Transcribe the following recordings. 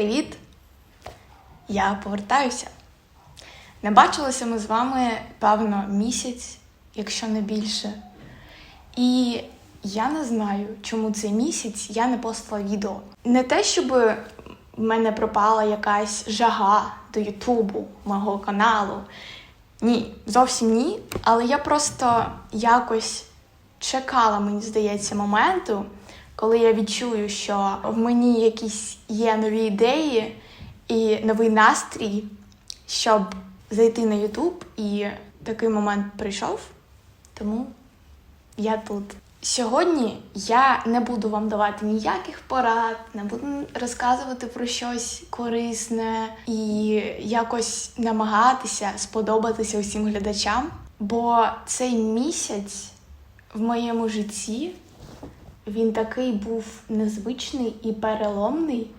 Привіт! Я повертаюся. Не бачилися ми з вами, певно, місяць, якщо не більше. І я не знаю, чому цей місяць я не постила відео. Не те, щоб в мене пропала якась жага до Ютубу, мого каналу. Ні, зовсім ні. Але я просто якось чекала, мені здається, моменту, коли я відчую, що в мені якісь є нові ідеї і новий настрій, щоб зайти на Ютуб, і такий момент прийшов. Тому я тут. Сьогодні я не буду вам давати ніяких порад, не буду розказувати про щось корисне і якось намагатися сподобатися усім глядачам. Бо цей місяць в моєму житті він такий був незвичний і переломний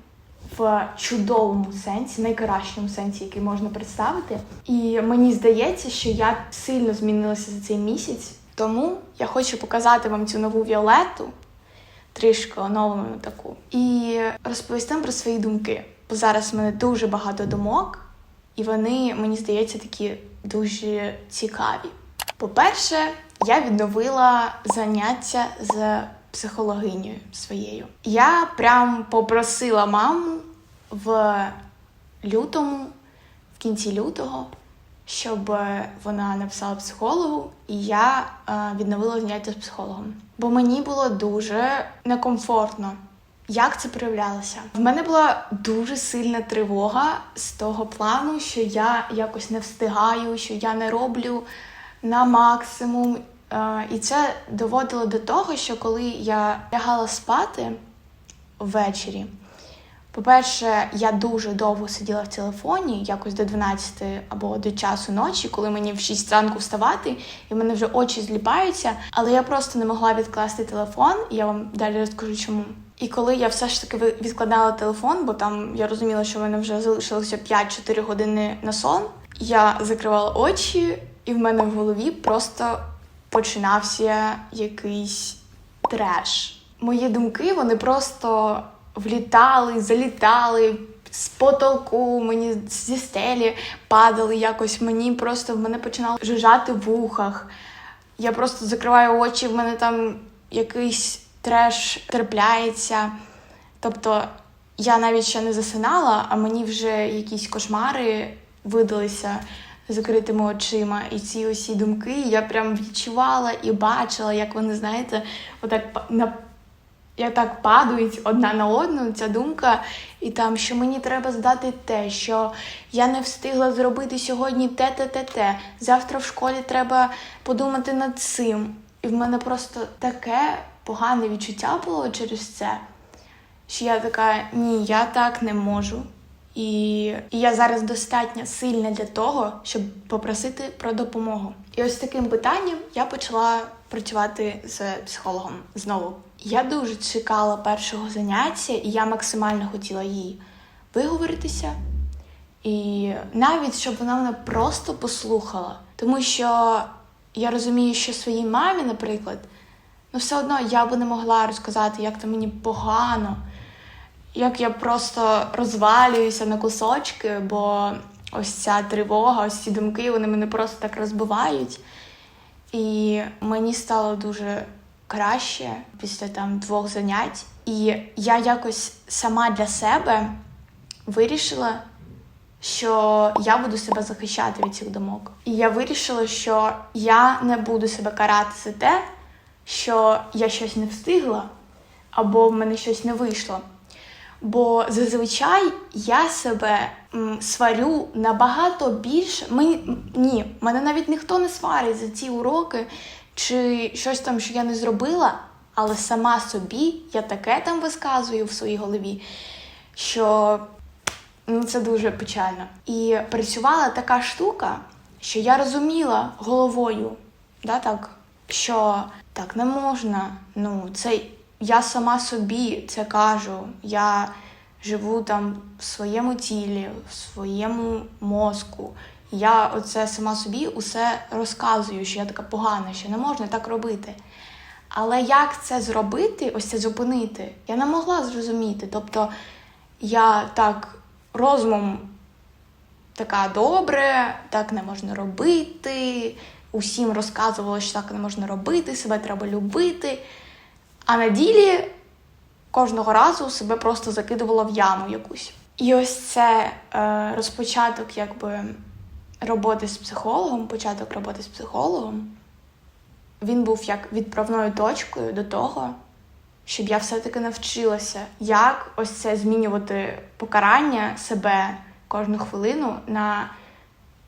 в чудовому сенсі, найкращому сенсі, який можна представити. І мені здається, що я сильно змінилася за цей місяць. Тому я хочу показати вам цю нову Віолету, трішки оновлену таку, і розповісти вам про свої думки. Бо зараз в мене дуже багато думок, і вони, мені здається, такі дуже цікаві. По-перше, я відновила заняття з психологинею своєю. Я прям попросила маму в лютому, в кінці лютого, щоб вона написала психологу, і я е, відновила заняття з психологом. Бо мені було дуже некомфортно. Як це проявлялося? В мене була дуже сильна тривога з того плану, що я якось не встигаю, що я не роблю на максимум. І це доводило до того, що коли я лягала спати ввечері, по-перше, я дуже довго сиділа в телефоні, якось до 12 або до часу ночі, коли мені в 6 ранку вставати, і в мене вже очі зліпаються, але я просто не могла відкласти телефон, я вам далі розкажу чому. І коли я все ж таки відкладала телефон, бо там я розуміла, що в мене вже залишилося 5-4 години на сон, я закривала очі, і в мене в голові просто починався якийсь треш. Мої думки вони просто влітали, залітали з потолку, мені зі стелі падали якось. Мені просто в мене починало жужжати в вухах. Я просто закриваю очі, в мене там якийсь треш трапляється. Тобто я навіть ще не засинала, а мені вже якісь кошмари видалися закритими очима. І ці усі думки я прям відчувала і бачила, як вони, знаєте, отак на як так падають одна на одну ця думка, і там, що мені треба здати те, що я не встигла зробити сьогодні те, те, те, те. Завтра в школі треба подумати над цим. І в мене просто таке погане відчуття було через це, що я така, ні, я так не можу. І, і я зараз достатньо сильна для того, щоб попросити про допомогу. І ось таким питанням я почала працювати з психологом знову. Я дуже чекала першого заняття, і я максимально хотіла їй виговоритися. І навіть щоб вона мене просто послухала. Тому що я розумію, що своїй мамі, наприклад, ну все одно я би не могла розказати, як там мені погано, як я просто розвалююся на кусочки, бо ось ця тривога, ось ці думки, вони мене просто так розбивають. І мені стало дуже краще після там двох занять. І я якось сама для себе вирішила, що я буду себе захищати від цих думок. І я вирішила, що я не буду себе карати за те, що я щось не встигла, або в мене щось не вийшло. Бо зазвичай я себе м, сварю набагато більше. Мені, ні, мене навіть ніхто не сварить за ці уроки чи щось там, що я не зробила, але сама собі я таке там висказую в своїй голові, що ну, це дуже печально. І працювала така штука, що я розуміла головою, да, так, що так не можна. Ну, це я сама собі це кажу. Я живу там в своєму тілі, в своєму мозку. Я оце сама собі усе розказую, що я така погана, що не можна так робити. Але як це зробити, ось це зупинити, я не могла зрозуміти. Тобто я так розумом така добре, так не можна робити. Усім розказувала, що так не можна робити, себе треба любити. А на ділі кожного разу себе просто закидувала в яму якусь. І ось це е, розпочаток якби роботи з психологом, початок роботи з психологом. Він був як відправною точкою до того, щоб я все-таки навчилася, як ось це змінювати покарання себе кожну хвилину на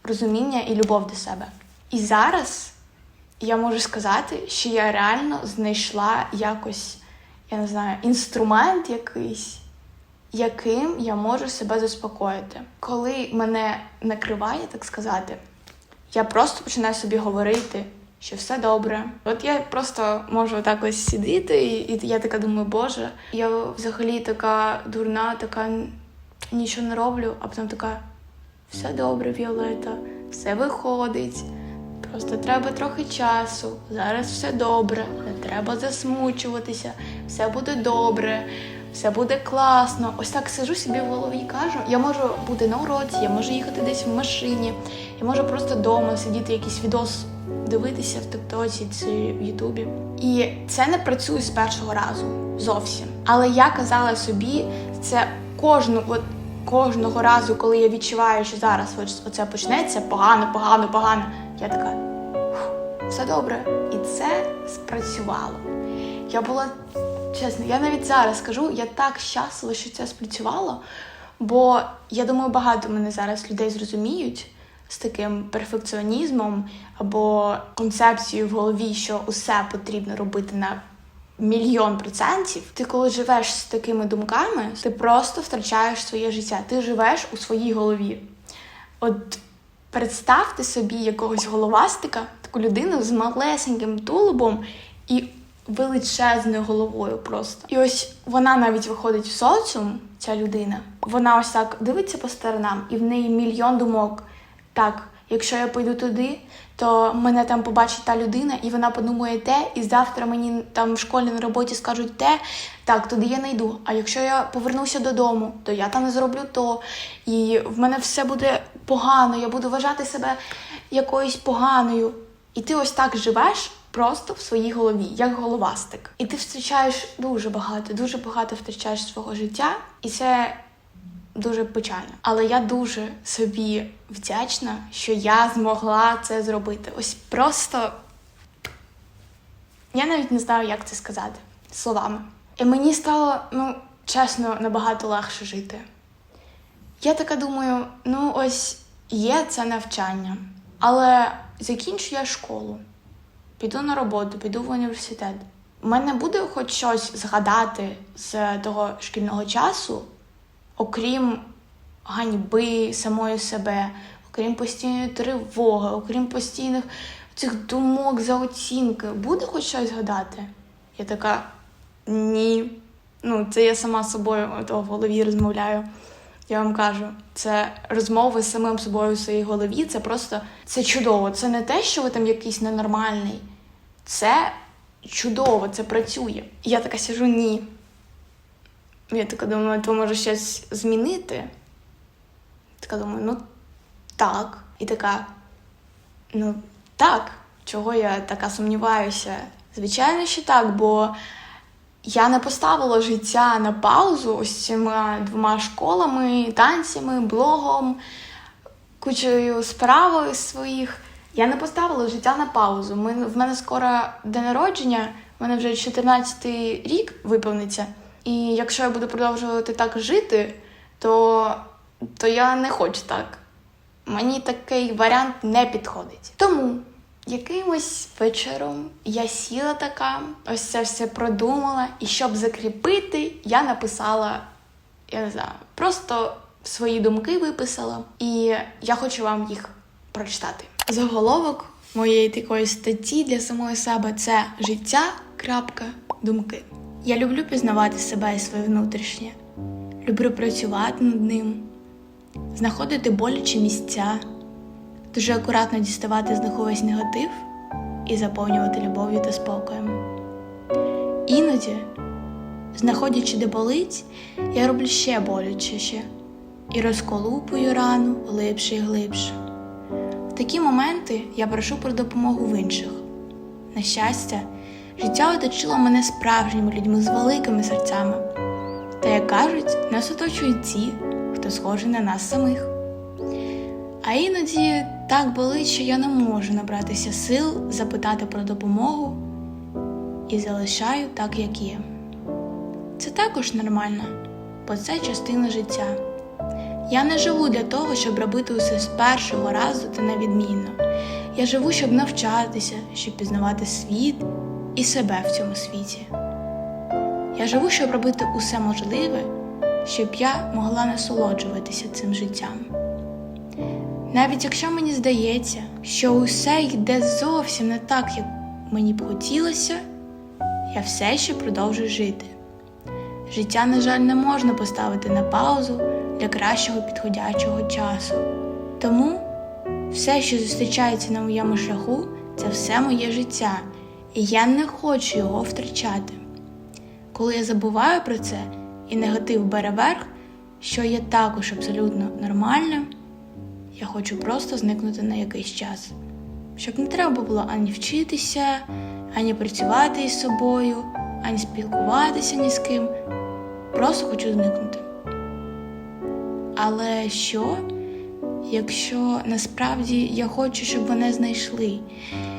розуміння і любов до себе. І зараз я можу сказати, що я реально знайшла якось, я не знаю, інструмент якийсь, яким я можу себе заспокоїти. Коли мене накриває, так сказати, я просто починаю собі говорити, що все добре. От я просто можу так ось сидіти, і, і я така думаю, Боже, я взагалі така дурна, така нічого не роблю, а потім така все добре, Віолета, все виходить. Просто треба трохи часу. Зараз все добре, не треба засмучуватися, все буде добре, все буде класно. Ось так сижу собі в голові і кажу. Я можу бути на уроці, я можу їхати десь в машині, я можу просто вдома сидіти, якийсь відос дивитися в Тиктоці чи в Ютубі. І це не працює з першого разу зовсім. Але я казала собі, це кожну, от кожного разу, коли я відчуваю, що зараз оце почнеться погано, погано, погано. Я така все добре. І це спрацювало. Я була чесно, я навіть зараз скажу, я так щаслива, що це спрацювало, бо я думаю, багато мене зараз людей зрозуміють з таким перфекціонізмом або концепцією в голові, що усе потрібно робити на мільйон процентів. Ти коли живеш з такими думками, ти просто втрачаєш своє життя. Ти живеш у своїй голові. От представте собі якогось головастика, таку людину з малесеньким тулубом і величезною головою просто. І ось вона навіть виходить в соціум, ця людина. Вона ось так дивиться по сторонам, і в неї мільйон думок. Так, якщо я пойду туди, то мене там побачить та людина, і вона подумає те, і завтра мені там в школі на роботі скажуть те, так, туди я не йду. А якщо я повернуся додому, то я там зроблю то. І в мене все буде погано, я буду вважати себе якоюсь поганою. І ти ось так живеш просто в своїй голові, як головастик. І ти втрачаєш дуже багато, дуже багато втрачаєш свого життя, і це дуже печально. Але я дуже собі вдячна, що я змогла це зробити. Ось просто я навіть не знаю, як це сказати словами. І мені стало, ну, чесно, набагато легше жити. Я така думаю: ну, ось є це навчання, але закінчу я школу, піду на роботу, піду в університет. У мене буде хоч щось згадати з того шкільного часу, окрім ганьби самої себе, окрім постійної тривоги, окрім постійних цих думок за оцінки. Буде хоч щось згадати? Я така ні. Ну, це я сама з собою в голові розмовляю. Я вам кажу, це розмови з самим собою в своїй голові. Це просто це чудово. Це не те, що ви там якийсь ненормальний. Це чудово, це працює. Я така сижу, ні. Я така думаю, то може щось змінити. Така думаю, ну так. І така, ну так, чого я така сумніваюся? Звичайно, що так, бо я не поставила життя на паузу ось цими двома школами, танцями, блогом, кучою справ своїх. Я не поставила життя на паузу. Ми, в мене скоро день народження, в мене вже 14-й рік виповниться. І якщо я буду продовжувати так жити, то, то я не хочу так. Мені такий варіант не підходить. Тому якимось вечором я сіла така, ось це все продумала, і щоб закріпити, я написала, я не знаю, просто свої думки виписала, і я хочу вам їх прочитати. Заголовок моєї такої статті для самої себе це життя. крапка, думки. Я люблю пізнавати себе і своє внутрішнє, люблю працювати над ним, знаходити болячі місця, дуже акуратно діставати з них увесь негатив і заповнювати любов'ю та спокоєм. Іноді знаходячи, де болить, я роблю ще болячіше і розколупую рану глибше і глибше. В такі моменти я прошу про допомогу в інших. На щастя, життя оточило мене справжніми людьми з великими серцями. Та, як кажуть, нас оточують ті, хто схожий на нас самих. А іноді так болить, що я не можу набратися сил запитати про допомогу і залишаю так, як є. Це також нормально, бо це частина життя. Я не живу для того, щоб робити усе з першого разу та невідмінно. Я живу, щоб навчатися, щоб пізнавати світ і себе в цьому світі. Я живу, щоб робити усе можливе, щоб я могла насолоджуватися цим життям. Навіть якщо мені здається, що усе йде зовсім не так, як мені б хотілося, я все ще продовжую жити. Життя, на жаль, не можна поставити на паузу для кращого підходячого часу. Тому все, що зустрічається на моєму шляху, це все моє життя, і я не хочу його втрачати. Коли я забуваю про це і негатив бере верх, що є також абсолютно нормальним, я хочу просто зникнути на якийсь час, щоб не треба було ані вчитися, ані працювати із собою, ані спілкуватися ні з ким. Просто хочу зникнути. Але що, якщо насправді я хочу, щоб вони знайшли,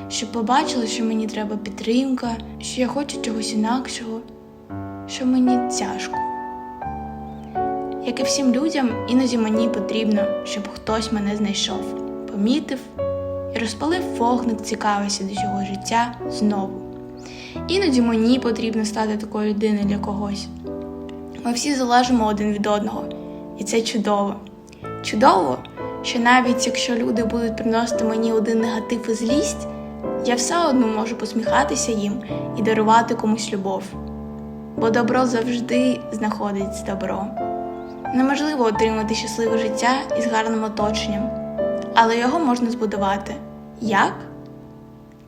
щоб побачили, що мені треба підтримка, що я хочу чогось інакшого, що мені тяжко. Як і всім людям, іноді мені потрібно, щоб хтось мене знайшов, помітив і розпалив вогник цікавості до цього життя знову. Іноді мені потрібно стати такою людиною для когось. Ми всі залежимо один від одного, і це чудово. Чудово, що навіть якщо люди будуть приносити мені один негатив і злість, я все одно можу посміхатися їм і дарувати комусь любов. Бо добро завжди знаходить добро. Неможливо отримати щасливе життя із гарним оточенням, але його можна збудувати. Як?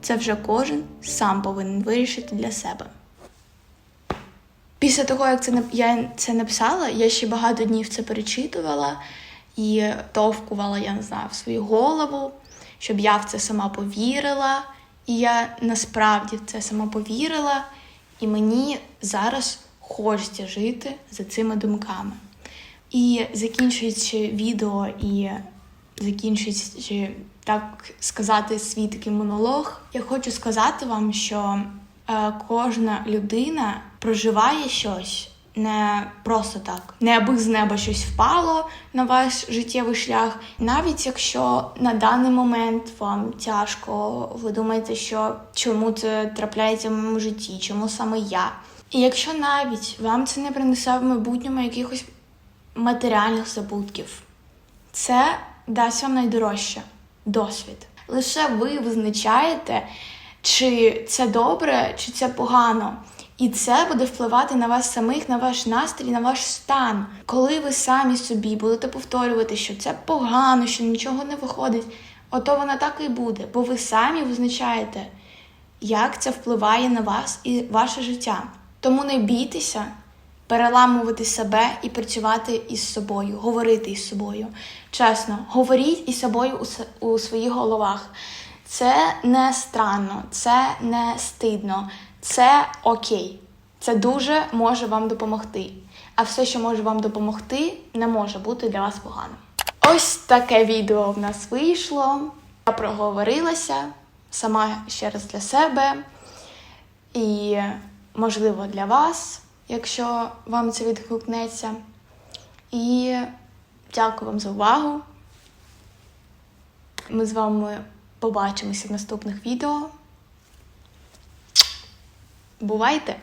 Це вже кожен сам повинен вирішити для себе. Після того, як це я це написала, я ще багато днів це перечитувала і товкувала, я не знаю, в свою голову, щоб я в це сама повірила. І я насправді в це сама повірила, і мені зараз хочеться жити за цими думками. І закінчуючи відео і закінчуючи, так сказати, свій такий монолог, я хочу сказати вам, що е, кожна людина проживає щось не просто так, не аби з неба щось впало на ваш життєвий шлях. Навіть якщо на даний момент вам тяжко, ви думаєте, що чому це трапляється в моєму житті, чому саме я. І якщо навіть вам це не принесе в майбутньому якихось матеріальних забутків, це дасть вам найдорожче досвід. Лише ви визначаєте, чи це добре, чи це погано. І це буде впливати на вас самих, на ваш настрій, на ваш стан. Коли ви самі собі будете повторювати, що це погано, що нічого не виходить, ото воно так і буде, бо ви самі визначаєте, як це впливає на вас і ваше життя. Тому не бійтеся переламувати себе і працювати із собою, говорити із собою. Чесно, говоріть із собою у, своїх головах. Це не странно, це не стидно, це окей. Це дуже може вам допомогти. А все, що може вам допомогти, не може бути для вас поганим. Ось таке відео в нас вийшло. Я проговорилася сама ще раз для себе і, можливо, для вас, якщо вам це відгукнеться. І дякую вам за увагу. Ми з вами побачимося в наступних відео. Бувайте!